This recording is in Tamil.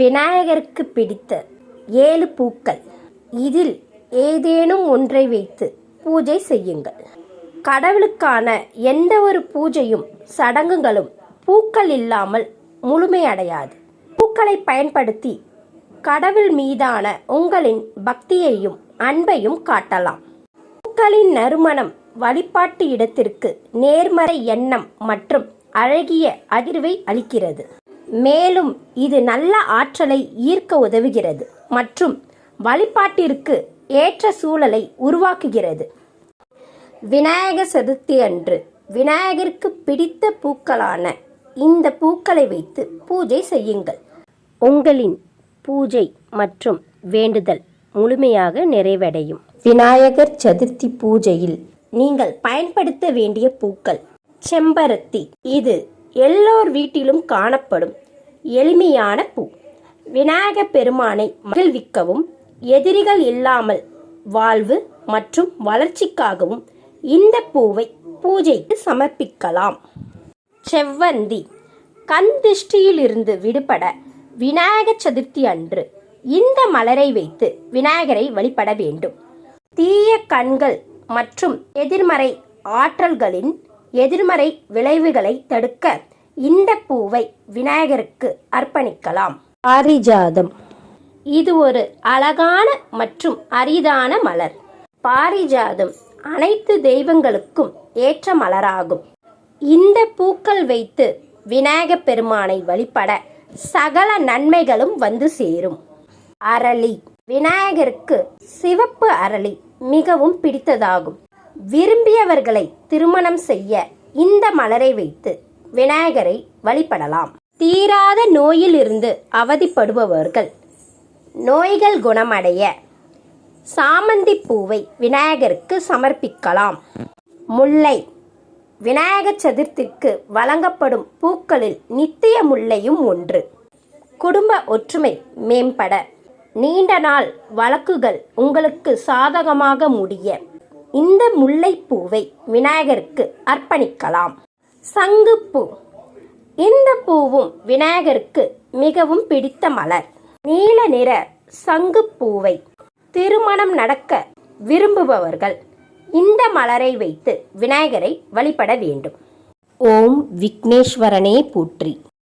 விநாயகருக்கு பிடித்த ஏழு பூக்கள். இதில் ஏதேனும் ஒன்றை வைத்து பூஜை செய்யுங்கள். கடவுளுக்கான எந்த ஒரு பூஜையும் சடங்குகளும் பூக்கள் இல்லாமல் முழுமையடையாது. பூக்களை பயன்படுத்தி கடவுள் மீதான உங்களின் பக்தியையும் அன்பையும் காட்டலாம். பூக்களின் நறுமணம் வழிபாட்டு இடத்திற்கு நேர்மறை எண்ணம் மற்றும் அழகிய அதிர்வை அளிக்கிறது. மேலும் இது நல்ல ஆற்றலை ஈர்க்க உதவுகிறது மற்றும் வழிபாட்டிற்கு ஏற்ற சூழலை உருவாக்குகிறது. விநாயகர் சதுர்த்தி அன்று விநாயகருக்கு பிடித்த பூக்களான இந்த பூக்களை வைத்து பூஜை செய்யுங்கள். உங்களின் பூஜை மற்றும் வேண்டுதல் முழுமையாக நிறைவடையும். விநாயகர் சதுர்த்தி பூஜையில் நீங்கள் பயன்படுத்த வேண்டிய பூக்கள் செம்பருத்தி. இது எல்லோர் வீட்டிலும் காணப்படும் எளிமையான பூ. விநாயகப் பெருமானை மகிழ்விக்கவும் எதிரிகள் இல்லாமல் வாழ்வு மற்றும் வளர்ச்சிக்காகவும் இந்த பூவை பூஜைக்கு சமர்ப்பிக்கலாம். செவ்வந்தி. கண் திருஷ்டியிலிருந்து விடுபட விநாயகர் சதுர்த்தி அன்று இந்த மலரை வைத்து விநாயகரை வழிபட வேண்டும். தீய கண்கள் மற்றும் எதிர்மறை ஆற்றல்களின் எதிர்மறை விளைவுகளை தடுக்க இந்த பூவை விநாயகருக்கு அர்ப்பணிக்கலாம். பாரிஜாதம். இது ஒரு அழகான மற்றும் அரிதான மலர். பாரிஜாதம் அனைத்து தெய்வங்களுக்கும் ஏற்ற மலராகும். இந்த பூக்கள் வைத்து விநாயகப் பெருமானை வழிபட சகல நன்மைகளும் வந்து சேரும். அரளி. விநாயகருக்கு சிவப்பு அரளி மிகவும் பிடித்ததாகும். விரும்பியவர்களை திருமணம் செய்ய இந்த மலரை வைத்து விநாயகரை வழிபடலாம். தீராத நோயிலிருந்து அவதிப்படுபவர்கள். நோய்கள் குணமடைய சாமந்தி பூவை விநாயகருக்கு சமர்ப்பிக்கலாம். முல்லை. விநாயகர் சதுர்த்திக்கு வழங்கப்படும் பூக்களில் நித்திய முல்லையும் ஒன்று. குடும்ப ஒற்றுமை மேம்பட. நீண்ட நாள் வழக்குகள் உங்களுக்கு சாதகமாக முடிய இந்த முல்லைப்பூவை விநாயகருக்கு அர்ப்பணிக்கலாம். சங்குப்பூ. இந்த பூவும் விநாயகருக்கு மிகவும் பிடித்த மலர். நீல நிற சங்குப்பூவை திருமணம் நடக்க விரும்புபவர்கள் இந்த மலரை வைத்து விநாயகரை வழிபட வேண்டும். ஓம் விக்னேஸ்வரனே போற்றி.